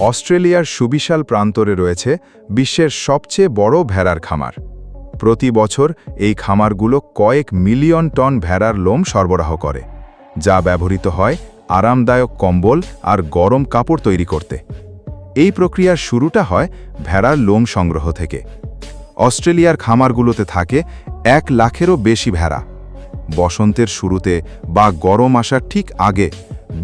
অস্ট্রেলিয়ার সুবিশাল প্রান্তরে রয়েছে বিশ্বের সবচেয়ে বড় ভেড়ার খামার। প্রতি বছর এই খামারগুলো কয়েক মিলিয়ন টন ভেড়ার লোম সরবরাহ করে, যা ব্যবহৃত হয় আরামদায়ক কম্বল আর গরম কাপড় তৈরি করতে। এই প্রক্রিয়ার শুরুটা হয় ভেড়ার লোম সংগ্রহ থেকে। অস্ট্রেলিয়ার খামারগুলোতে থাকে এক লাখেরও বেশি ভেড়া। বসন্তের শুরুতে বা গরম আসার ঠিক আগে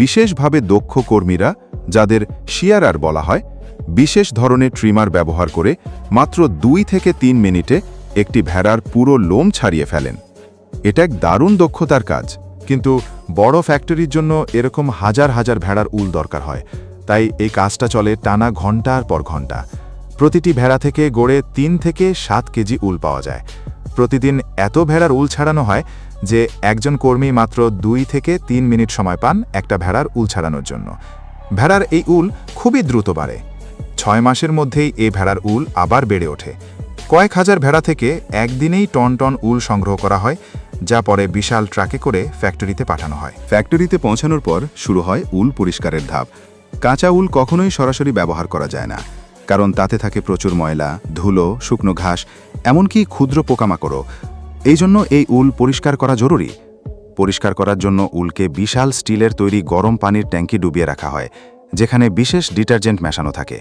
বিশেষভাবে দক্ষ কর্মীরা, যাদের শিয়ারার বলা হয়, বিশেষ ধরনের ট্রিমার ব্যবহার করে মাত্র দুই থেকে তিন মিনিটে একটি ভেড়ার পুরো লোম ছাড়িয়ে ফেলেন। এটা এক দারুণ দক্ষতার কাজ, কিন্তু বড় ফ্যাক্টরির জন্য এরকম হাজার হাজার ভেড়ার উল দরকার হয়। তাই এই কাজটা চলে টানা ঘণ্টার পর ঘণ্টা প্রতিটি ভেড়া থেকে গড়ে তিন থেকে সাত কেজি উল পাওয়া যায়। প্রতিদিন এত ভেড়ার উল ছাড়ানো হয় যে একজন কর্মী মাত্র দুই থেকে তিন মিনিট সময় পান একটা ভেড়ার উল ছাড়ানোর জন্য। ভেড়ার এই উল খুবই দ্রুত বাড়ে। ছয় মাসের মধ্যেই এই ভেড়ার উল আবার বেড়ে ওঠে। কয়েক হাজার ভেড়া থেকে একদিনেই টন টন উল সংগ্রহ করা হয়, যা পরে বিশাল ট্রাকে করে ফ্যাক্টরিতে পাঠানো হয়। ফ্যাক্টরিতে পৌঁছানোর পর শুরু হয় উল পরিষ্কারের ধাপ। কাঁচা উল কখনোই সরাসরি ব্যবহার করা যায় না, কারণ তাতে থাকে প্রচুর ময়লা, ধুলো, শুকনো ঘাস, এমনকি ক্ষুদ্র পোকামাকড়ও। এই জন্য এই উল পরিষ্কার করা জরুরি। পরিষ্কার করার জন্য উলকে বিশাল স্টিলের তৈরি গরম পানির ট্যাঙ্কি ডুবিয়ে রাখা হয়, যেখানে বিশেষ ডিটারজেন্ট মেশানো থাকে।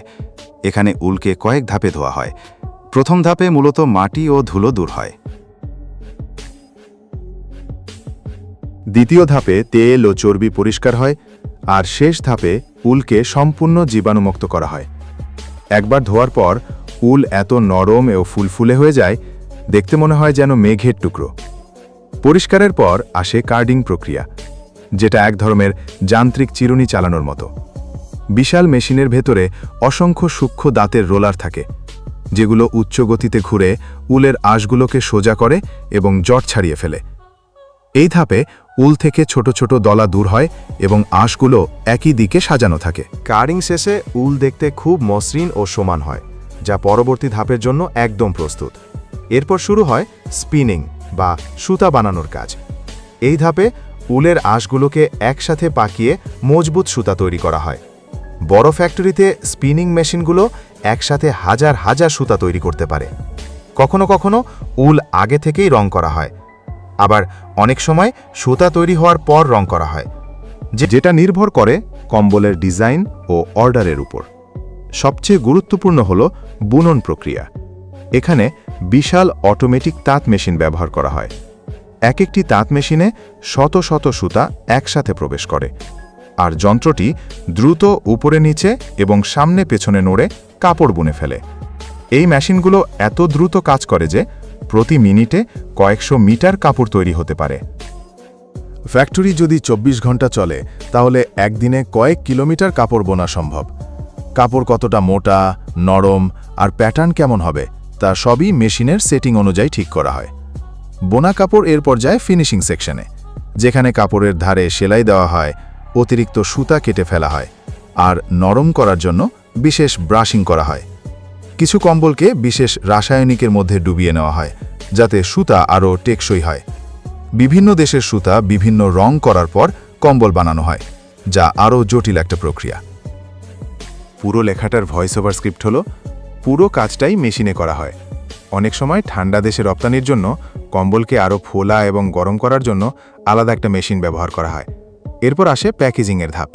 এখানে উলকে কয়েক ধাপে ধোয়া হয়। প্রথম ধাপে মূলত মাটি ও ধুলো দূর হয়। দ্বিতীয় ধাপে তেল ও চর্বি পরিষ্কার হয়, আর শেষ ধাপে উলকে সম্পূর্ণ জীবাণুমুক্ত করা হয়। একবার ধোয়ার পর উল এত নরম ও ফুলফুলে হয়ে যায় দেখতে মনে হয় যেন মেঘের টুকরো। পরিষ্কারের পর আসে কার্ডিং প্রক্রিয়া, যেটা এক ধরনের যান্ত্রিক চিরুনি চালানোর মতো। বিশাল মেশিনের ভেতরে অসংখ্য সূক্ষ্ম দাঁতের রোলার থাকে, যেগুলো উচ্চ গতিতে ঘুরে উলের আঁশগুলোকে সোজা করে এবং জট ছাড়িয়ে ফেলে। এই ধাপে উল থেকে ছোট ছোট দলা দূর হয় এবং আঁশগুলো একই দিকে সাজানো থাকে। কারিং শেষে উল দেখতে খুব মসৃণ ও সমান হয়, যা পরবর্তী ধাপের জন্য একদম প্রস্তুত। এরপর শুরু হয় স্পিনিং বা সুতা বানানোর কাজ। এই ধাপে উলের আঁশগুলোকে একসাথে পাকিয়ে মজবুত সুতা তৈরি করা হয়। বড় ফ্যাক্টরিতে স্পিনিং মেশিনগুলো একসাথে হাজার হাজার সুতা তৈরি করতে পারে। কখনো কখনো উল আগে থেকেই রং করা হয়। আবার অনেক সময় সুতা তৈরি হওয়ার পর রং করা হয় যেটা নির্ভর করে কম্বলের ডিজাইন ও অর্ডারের উপর। সবচেয়ে গুরুত্বপূর্ণ হল বুনন প্রক্রিয়া। এখানে বিশাল অটোমেটিক তাঁত মেশিন ব্যবহার করা হয়। এক একটি তাঁত মেশিনে শত শত সুতা একসাথে প্রবেশ করে। আর যন্ত্রটি দ্রুত উপরে নিচে এবং সামনে পেছনে নড়ে কাপড় বুনে ফেলে। এই মেশিনগুলো এত দ্রুত কাজ করে যে প্রতি মিনিটে কয়েকশো মিটার কাপড় তৈরি হতে পারে। ফ্যাক্টরি যদি ২৪ ঘণ্টা চলে, তাহলে একদিনে কয়েক কিলোমিটার কাপড় বোনা সম্ভব। কাপড় কতটা মোটা, নরম আর প্যাটার্ন কেমন হবে তা সবই মেশিনের সেটিং অনুযায়ী ঠিক করা হয়। বোনা কাপড় এর পর্যায়ে ফিনিশিং সেকশনে, যেখানে কাপড়ের ধারে সেলাই দেওয়া হয়, অতিরিক্ত সুতা কেটে ফেলা হয়, আর নরম করার জন্য বিশেষ ব্রাশিং করা হয়। কিছু কম্বলকে বিশেষ রাসায়নিকের মধ্যে ডুবিয়ে নেওয়া হয়, যাতে সুতা আরও টেকসই হয়। বিভিন্ন দেশের সুতা বিভিন্ন রং করার পর কম্বল বানানো হয়, যা আরও জটিল একটা প্রক্রিয়া। পুরো লেখাটার ভয়েস ওভার স্ক্রিপ্ট হলো পুরো কাজটাই মেশিনে করা হয়। অনেক সময় ঠান্ডা দেশে রপ্তানির জন্য কম্বলকে আরও ফোলা এবং গরম করার জন্য আলাদা একটা মেশিন ব্যবহার করা হয়। এরপর আসে প্যাকেজিংয়ের ধাপ।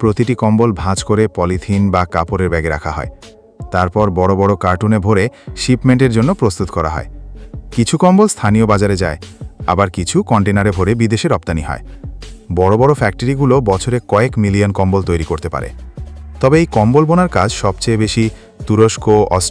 প্রতিটি কম্বল ভাঁজ করে পলিথিন বা কাপড়ের ব্যাগে রাখা হয়। তারপর বড় বড় কার্টুনে ভরে শিপমেন্টের জন্য প্রস্তুত করা হয়। কিছু কম্বল স্থানীয় বাজারে যায়, আবার কিছু কন্টেনারে ভরে বিদেশে রপ্তানি হয়। বড় বড় ফ্যাক্টরিগুলো বছরে কয়েক মিলিয়ন কম্বল তৈরি করতে পারে। তবে এই কম্বল বোনার কাজ সবচেয়ে বেশি তুরস্ক